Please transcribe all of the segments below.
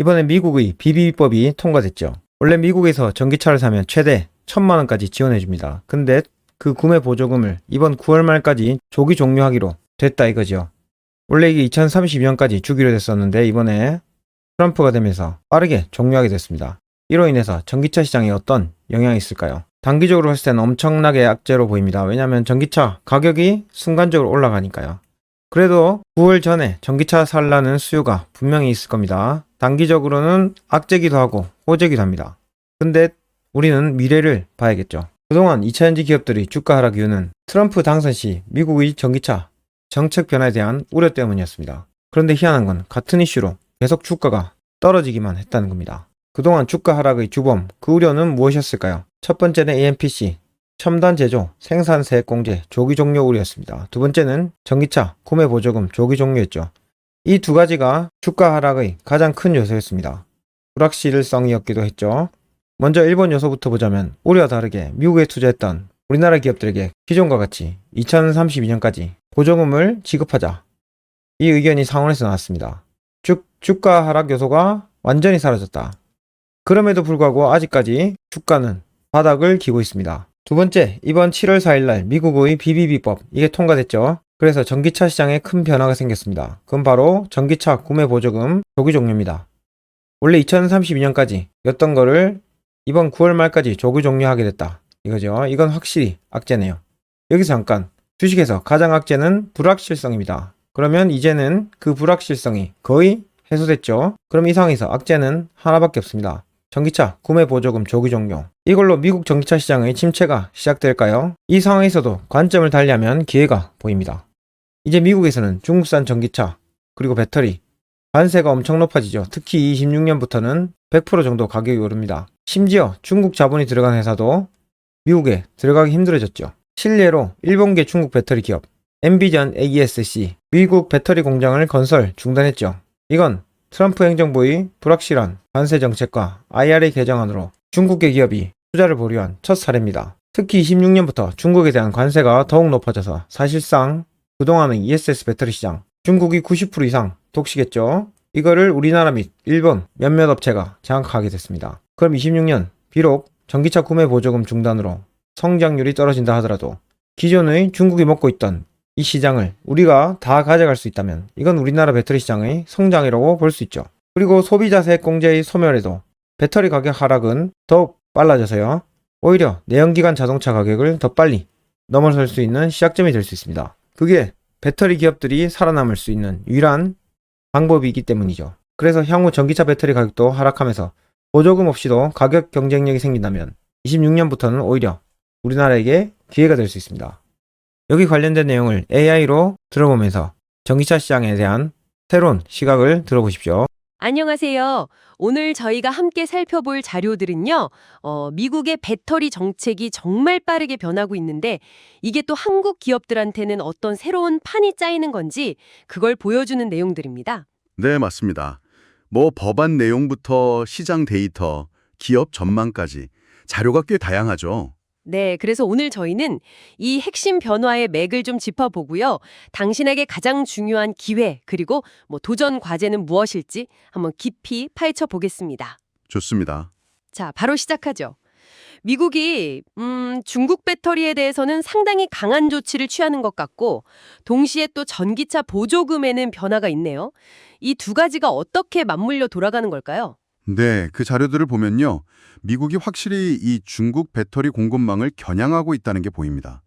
이번에 미국의 BBB법이 통과됐죠. 원래 미국에서 전기차를 사면 최대 1천만 원까지 지원해 줍니다. 근데 그 구매 보조금을 이번 9월 말까지 조기 종료하기로 됐다 이거죠. 원래 이게 2032년까지 주기로 됐었는데 이번에 트럼프가 되면서 빠르게 종료하게 됐습니다. 이로 인해서 전기차 시장에 어떤 영향이 있을까요? 단기적으로 봤을 때는 엄청나게 악재로 보입니다. 왜냐하면 전기차 가격이 순간적으로 올라가니까요. 그래도 9월 전에 전기차 살라는 수요가 분명히 있을 겁니다. 단기적으로는 악재기도 하고 호재기도 합니다. 근데 우리는 미래를 봐야겠죠. 그동안 2차전지 기업들이 주가 하락 이유는 트럼프 당선 시 미국의 전기차 정책 변화에 대한 우려 때문이었습니다. 그런데 희한한 건 같은 이슈로 계속 주가가 떨어지기만 했다는 겁니다. 그동안 주가 하락의 주범, 그 우려는 무엇이었을까요? 첫 번째는 AMPC, 첨단 제조, 생산 세액 공제, 조기 종료 우려였습니다. 두 번째는 전기차 구매 보조금 조기 종료였죠. 이 두 가지가 주가 하락의 가장 큰 요소였습니다. 불확실성이었기도 했죠. 먼저 일본 요소부터 보자면 우려와 다르게 미국에 투자했던 우리나라 기업들에게 기존과 같이 2032년까지 보조금을 지급하자. 이 의견이 상원에서 나왔습니다. 즉 주가 하락 요소가 완전히 사라졌다. 그럼에도 불구하고 아직까지 주가는 바닥을 기고 있습니다. 두 번째, 이번 7월 4일 날 미국의 BBB법 이게 통과됐죠. 그래서 전기차 시장에 큰 변화가 생겼습니다. 그건 바로 전기차 구매 보조금 조기 종료입니다. 원래 2032년까지 였던 거를 이번 9월 말까지 조기 종료하게 됐다. 이거죠. 이건 확실히 악재네요. 여기서 잠깐 주식에서 가장 악재는 불확실성입니다. 그러면 이제는 그 불확실성이 거의 해소됐죠. 그럼 이 상황에서 악재는 하나밖에 없습니다. 전기차 구매 보조금 조기 종료. 이걸로 미국 전기차 시장의 침체가 시작될까요? 이 상황에서도 관점을 달리하면 기회가 보입니다. 이제 미국에서는 중국산 전기차 그리고 배터리 관세가 엄청 높아지죠. 특히 26년부터는 100% 정도 가격이 오릅니다. 심지어 중국 자본이 들어간 회사도 미국에 들어가기 힘들어졌죠. 실례로 일본계 중국 배터리 기업 엔비전 AESC 미국 배터리 공장을 건설 중단했죠. 이건 트럼프 행정부의 불확실한 관세 정책과 IRA 개정안으로 중국계 기업이 투자를 보류한 첫 사례입니다. 특히 26년부터 중국에 대한 관세가 더욱 높아져서 사실상 그동안의 ESS 배터리 시장 중국이 90% 이상 독식했죠. 이거를 우리나라 및 일본 몇몇 업체가 장악하게 됐습니다. 그럼 26년 비록 전기차 구매 보조금 중단으로 성장률이 떨어진다 하더라도 기존의 중국이 먹고 있던 이 시장을 우리가 다 가져갈 수 있다면 이건 우리나라 배터리 시장의 성장이라고 볼 수 있죠. 그리고 소비자 세액 공제의 소멸에도 배터리 가격 하락은 더욱 빨라져서요. 오히려 내연기관 자동차 가격을 더 빨리 넘어설 수 있는 시작점이 될 수 있습니다. 그게 배터리 기업들이 살아남을 수 있는 유일한 방법이기 때문이죠. 그래서 향후 전기차 배터리 가격도 하락하면서 보조금 없이도 가격 경쟁력이 생긴다면 26년부터는 오히려 우리나라에게 기회가 될 수 있습니다. 여기 관련된 내용을 AI로 들어보면서 전기차 시장에 대한 새로운 시각을 들어보십시오. 안녕하세요. 오늘 저희가 함께 살펴볼 자료들은요, 어, 미국의 배터리 정책이 정말 빠르게 변하고 있는데, 이게 또 한국 기업들한테는 어떤 새로운 판이 짜이는 건지, 그걸 보여주는 내용들입니다. 네, 맞습니다. 뭐 법안 내용부터 시장 데이터, 기업 전망까지 자료가 꽤 다양하죠. 네, 그래서 오늘 저희는 이 핵심 변화의 맥을 좀 짚어보고요. 당신에게 가장 중요한 기회, 그리고 뭐 도전 과제는 무엇일지 한번 깊이 파헤쳐 보겠습니다. 좋습니다. 자, 바로 시작하죠. 미국이 음, 중국 배터리에 대해서는 상당히 강한 조치를 취하는 것 같고 동시에 또 전기차 보조금에는 변화가 있네요. 이 두 가지가 어떻게 맞물려 돌아가는 걸까요? 네, 그 자료들을 보면요. 미국이 확실히 이 중국 배터리 공급망을 겨냥하고 있다는 게 보입니다.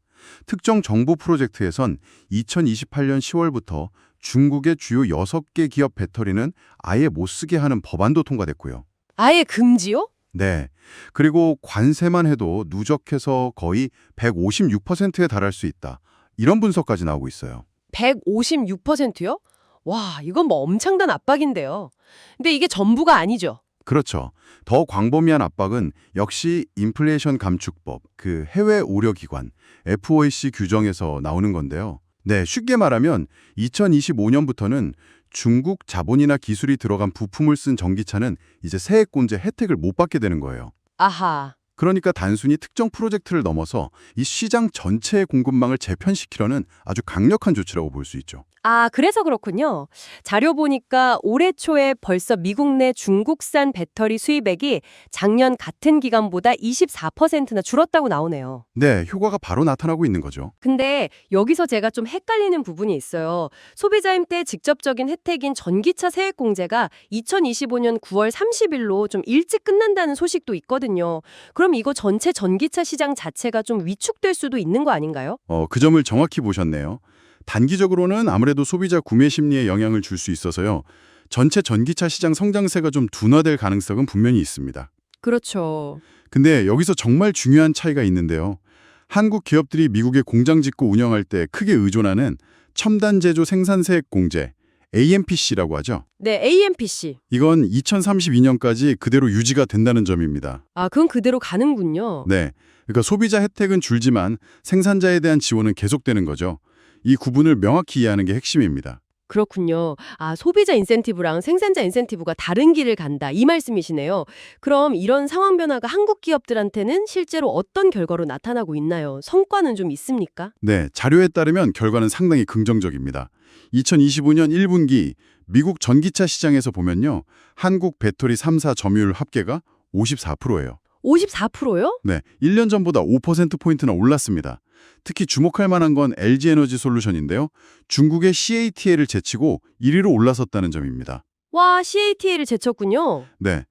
특정 정부 프로젝트에선 2028년 10월부터 중국의 주요 6개 기업 배터리는 아예 못 쓰게 하는 법안도 통과됐고요. 아예 금지요? 네. 그리고 관세만 해도 누적해서 거의 156%에 달할 수 있다. 이런 분석까지 나오고 있어요. 156%요? 와, 이건 뭐 엄청난 압박인데요. 근데 이게 전부가 아니죠. 그렇죠. 더 광범위한 압박은 역시 인플레이션 감축법, 그 해외 오려기관, FOAC 규정에서 나오는 건데요. 네, 쉽게 말하면 2025년부터는 중국 자본이나 기술이 들어간 부품을 쓴 전기차는 이제 세액공제 혜택을 못 받게 되는 거예요. 아하. 그러니까 단순히 특정 프로젝트를 넘어서 이 시장 전체의 공급망을 재편시키려는 아주 강력한 조치라고 볼 수 있죠. 아, 그래서 그렇군요. 자료 보니까 올해 초에 벌써 미국 내 중국산 배터리 수입액이 작년 같은 기간보다 24%나 줄었다고 나오네요. 네, 효과가 바로 나타나고 있는 거죠. 근데 여기서 제가 좀 헷갈리는 부분이 있어요. 소비자 임대 직접적인 혜택인 전기차 세액 공제가 2025년 9월 30일로 좀 일찍 끝난다는 소식도 있거든요. 그럼 이거 전체 전기차 시장 자체가 좀 위축될 수도 있는 거 아닌가요? 어, 그 점을 정확히 보셨네요. 단기적으로는 아무래도 소비자 구매 심리에 영향을 줄 수 있어서요. 전체 전기차 시장 성장세가 좀 둔화될 가능성은 분명히 있습니다. 그렇죠. 근데 여기서 정말 중요한 차이가 있는데요. 한국 기업들이 미국에 공장 짓고 운영할 때 크게 의존하는 첨단 제조 생산세액 공제, AMPC라고 하죠. 네, AMPC. 이건 2032년까지 그대로 유지가 된다는 점입니다. 아, 그건 그대로 가는군요. 네. 그러니까 소비자 혜택은 줄지만 생산자에 대한 지원은 계속되는 거죠. 이 구분을 명확히 이해하는 게 핵심입니다. 그렇군요. 아, 소비자 인센티브랑 생산자 인센티브가 다른 길을 간다. 이 말씀이시네요. 그럼 이런 상황 변화가 한국 기업들한테는 실제로 어떤 결과로 나타나고 있나요? 성과는 좀 있습니까? 네, 자료에 따르면 결과는 상당히 긍정적입니다. 2025년 1분기 미국 전기차 시장에서 보면요. 한국 배터리 3사 점유율 합계가 54%예요. 54%요? 네, 1년 전보다 5%포인트나 올랐습니다. 특히 주목할 만한 건 LG 에너지 솔루션인데요. 중국의 CATL을 제치고 1위로 올라섰다는 점입니다. 와, CATL을 제쳤군요. 네.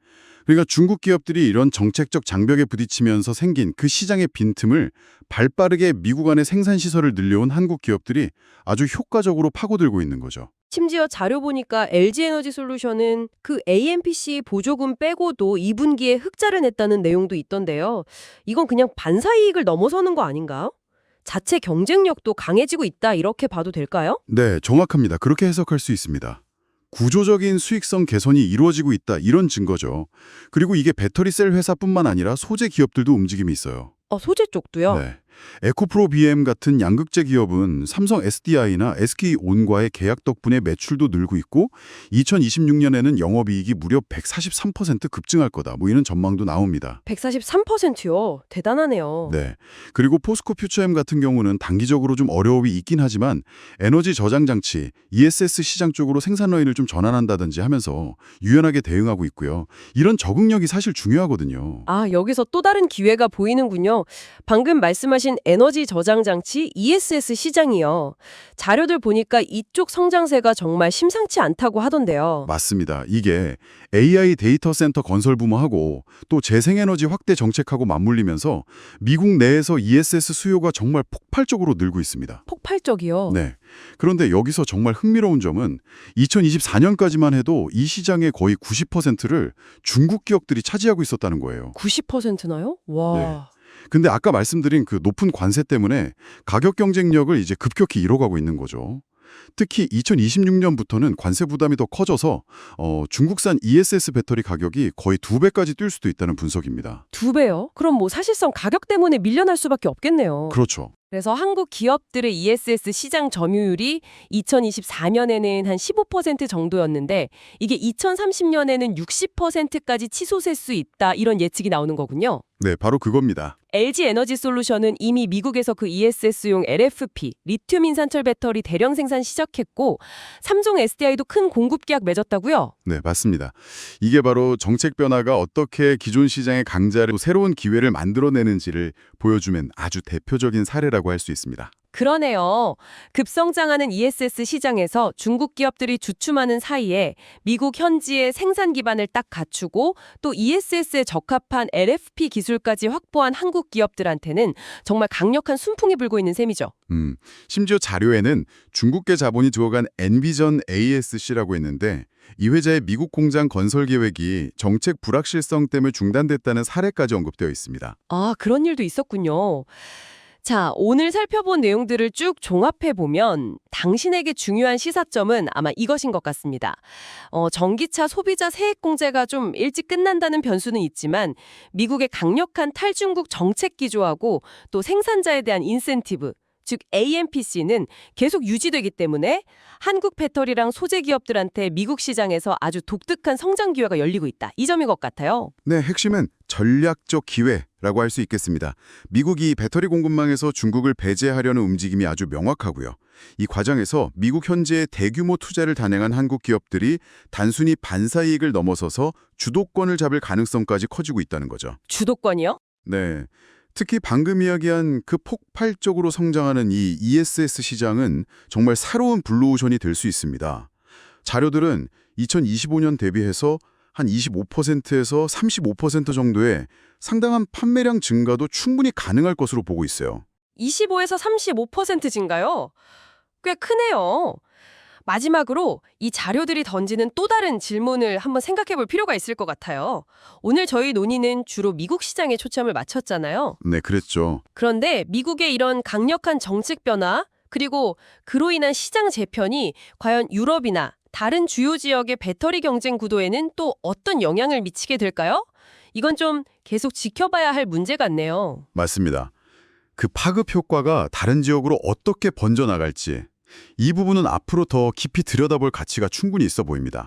그러니까 중국 기업들이 이런 정책적 장벽에 부딪히면서 생긴 그 시장의 빈틈을 발빠르게 미국 안에 생산 시설을 늘려온 한국 기업들이 아주 효과적으로 파고들고 있는 거죠. 심지어 자료 보니까 LG에너지 솔루션은 그 AMPC 보조금 빼고도 2분기에 흑자를 냈다는 내용도 있던데요. 이건 그냥 반사이익을 넘어서는 거 아닌가? 자체 경쟁력도 강해지고 있다 이렇게 봐도 될까요? 네, 정확합니다. 그렇게 해석할 수 있습니다. 구조적인 수익성 개선이 이루어지고 있다 이런 증거죠. 그리고 이게 배터리 셀 회사뿐만 아니라 소재 기업들도 움직임이 있어요. 어, 소재 쪽도요. 네. 에코프로 BM 같은 양극재 기업은 삼성 SDI나 SK온과의 계약 덕분에 매출도 늘고 있고 2026년에는 영업이익이 무려 143% 급증할 거다. 뭐 이런 전망도 나옵니다. 143%요. 대단하네요. 네. 그리고 포스코 퓨처엠 같은 경우는 단기적으로 좀 어려움이 있긴 하지만 에너지 저장 장치, ESS 시장 쪽으로 생산 라인을 좀 전환한다든지 하면서 유연하게 대응하고 있고요. 이런 적응력이 사실 중요하거든요. 아, 여기서 또 다른 기회가 보이는군요. 방금 말씀하신 에너지 저장 장치 ESS 시장이요. 자료들 보니까 이쪽 성장세가 정말 심상치 않다고 하던데요. 맞습니다. 이게 AI 데이터 센터 건설 부문하고 또 재생에너지 확대 정책하고 맞물리면서 미국 내에서 ESS 수요가 정말 폭발적으로 늘고 있습니다. 폭발적이요. 네. 그런데 여기서 정말 흥미로운 점은 2024년까지만 해도 이 시장의 거의 90%를 중국 기업들이 차지하고 있었다는 거예요. 90%나요? 와. 근데 아까 말씀드린 그 높은 관세 때문에 가격 경쟁력을 이제 급격히 잃어가고 있는 거죠. 특히 2026년부터는 관세 부담이 더 커져서 어, 중국산 ESS 배터리 가격이 거의 두 배까지 뛸 수도 있다는 분석입니다. 두 배요? 그럼 뭐 사실상 가격 때문에 밀려날 수밖에 없겠네요. 그렇죠. 그래서 한국 기업들의 ESS 시장 점유율이 2024년에는 한 15% 정도였는데 이게 2030년에는 60%까지 치솟을 수 있다 이런 예측이 나오는 거군요. 네, 바로 그겁니다. LG 에너지 솔루션은 이미 미국에서 그 ESS용 LFP, 리튬 인산철 배터리 대량 생산 시작했고 삼성 SDI도 큰 공급 계약 맺었다고요? 네, 맞습니다. 이게 바로 정책 변화가 어떻게 기존 시장의 강자를 새로운 기회를 만들어내는지를 보여주면 아주 대표적인 사례라고 할 수 있습니다. 그러네요. 급성장하는 ESS 시장에서 중국 기업들이 주춤하는 사이에 미국 현지의 생산 기반을 딱 갖추고 또 ESS에 적합한 LFP 기술까지 확보한 한국 기업들한테는 정말 강력한 순풍이 불고 있는 셈이죠. 음, 심지어 자료에는 중국계 자본이 들어간 엔비전 ASC라고 했는데 이 회사의 미국 공장 건설 계획이 정책 불확실성 때문에 중단됐다는 사례까지 언급되어 있습니다. 아, 그런 일도 있었군요. 자, 오늘 살펴본 내용들을 쭉 종합해 보면 당신에게 중요한 시사점은 아마 이것인 것 같습니다. 어, 전기차 소비자 세액 공제가 좀 일찍 끝난다는 변수는 있지만 미국의 강력한 탈중국 정책 기조하고 또 생산자에 대한 인센티브, 즉 AMPC는 계속 유지되기 때문에 한국 배터리랑 소재 기업들한테 미국 시장에서 아주 독특한 성장 기회가 열리고 있다. 이 점인 것 같아요. 네, 핵심은 전략적 기회 라고 할 수 있겠습니다. 미국이 배터리 공급망에서 중국을 배제하려는 움직임이 아주 명확하고요. 이 과정에서 미국 현재의 대규모 투자를 단행한 한국 기업들이 단순히 반사 이익을 넘어서서 주도권을 잡을 가능성까지 커지고 있다는 거죠. 주도권이요? 네. 특히 방금 이야기한 그 폭발적으로 성장하는 이 ESS 시장은 정말 새로운 블루오션이 될 수 있습니다. 자료들은 2025년 대비해서 한 25%에서 35% 정도의 상당한 판매량 증가도 충분히 가능할 것으로 보고 있어요. 25에서 35% 증가요? 꽤 크네요. 마지막으로 이 자료들이 던지는 또 다른 질문을 한번 생각해 볼 필요가 있을 것 같아요. 오늘 저희 논의는 주로 미국 시장에 초점을 맞췄잖아요. 네, 그랬죠. 그런데 미국의 이런 강력한 정책 변화, 그리고 그로 인한 시장 재편이 과연 유럽이나 다른 주요 지역의 배터리 경쟁 구도에는 또 어떤 영향을 미치게 될까요? 이건 좀 계속 지켜봐야 할 문제 같네요. 맞습니다. 그 파급 효과가 다른 지역으로 어떻게 번져나갈지 이 부분은 앞으로 더 깊이 들여다볼 가치가 충분히 있어 보입니다.